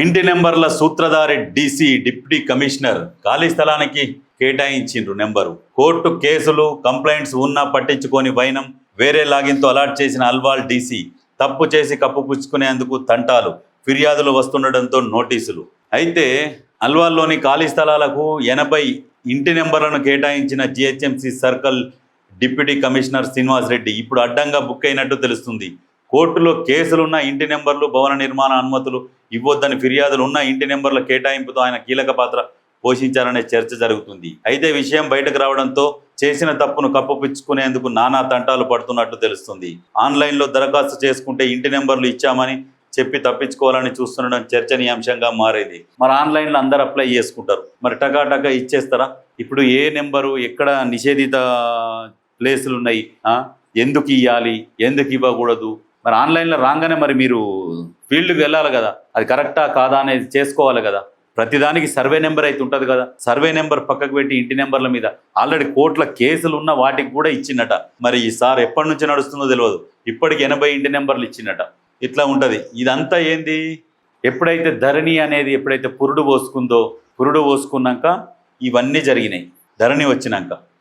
ఇంటి నెంబర్ల సూత్రధారి DC deputy commissioner ఖాళీ స్థలానికి కేటాయించిండ్రు నెంబరు. కోర్టు కేసులు కంప్లైంట్స్ ఉన్నా పట్టించుకొని వైనం వేరే లాగిన్తో అలాట్ చేసిన అల్వాల్ డీసీ తప్పు చేసి కప్పుపుచ్చుకునేందుకు తంటాలు ఫిర్యాదులు వస్తుండడంతో నోటీసులు. అయితే అల్వాల్లోని ఖాళీ స్థలాలకు ఎనభై ఇంటి నెంబర్లను కేటాయించిన GHMC circle deputy commissioner Srinivas Reddy ఇప్పుడు అడ్డంగా బుక్ అయినట్టు తెలుస్తుంది. కోర్టులో కేసులున్న ఇంటి నెంబర్లు భవన నిర్మాణ అనుమతులు ఇవ్వొద్దని ఫిర్యాదులు ఉన్న ఇంటి నెంబర్ల కేటాయింపుతో ఆయన కీలక పాత్ర పోషించారనే చర్చ జరుగుతుంది. అయితే విషయం బయటకు రావడంతో చేసిన తప్పును కప్పపుచ్చుకునేందుకు నానా తంటాలు పడుతున్నట్టు తెలుస్తుంది. ఆన్లైన్లో దరఖాస్తు చేసుకుంటే ఇంటి నెంబర్లు ఇచ్చామని చెప్పి తప్పించుకోవాలని చూస్తుండడం చర్చనీయాంశంగా మారేది. మరి ఆన్లైన్లో అందరు అప్లై చేసుకుంటారు. మరి టకాటకా ఇచ్చేస్తారా? ఇప్పుడు ఏ నెంబరు ఎక్కడ నిషేధిత ప్లేసులు ఉన్నాయి? ఎందుకు ఇవ్వాలి ఎందుకు ఇవ్వకూడదు? మరి ఆన్లైన్లో రాగానే మరి మీరు ఫీల్డ్కి వెళ్ళాలి కదా. అది కరెక్టా కాదా అనేది చేసుకోవాలి కదా. ప్రతిదానికి సర్వే నెంబర్ అయితే ఉంటుంది కదా. సర్వే నెంబర్ పక్కకు పెట్టి ఇంటి నెంబర్ల మీద ఆల్రెడీ కోట్ల కేసులు ఉన్న వాటికి కూడా ఇచ్చిందట. మరి ఈ సార్ ఎప్పటి నుంచి నడుస్తుందో తెలియదు ఇప్పటికి ఎనభై ఇంటి నెంబర్లు ఇచ్చిందట. ఇట్లా ఉంటుంది. ఇదంతా ఏంది? ఎప్పుడైతే ధరణి అనేది ఎప్పుడైతే పురుడు పోసుకుందో పురుడు పోసుకున్నాక ఇవన్నీ జరిగినాయి. ధరణి వచ్చినాక.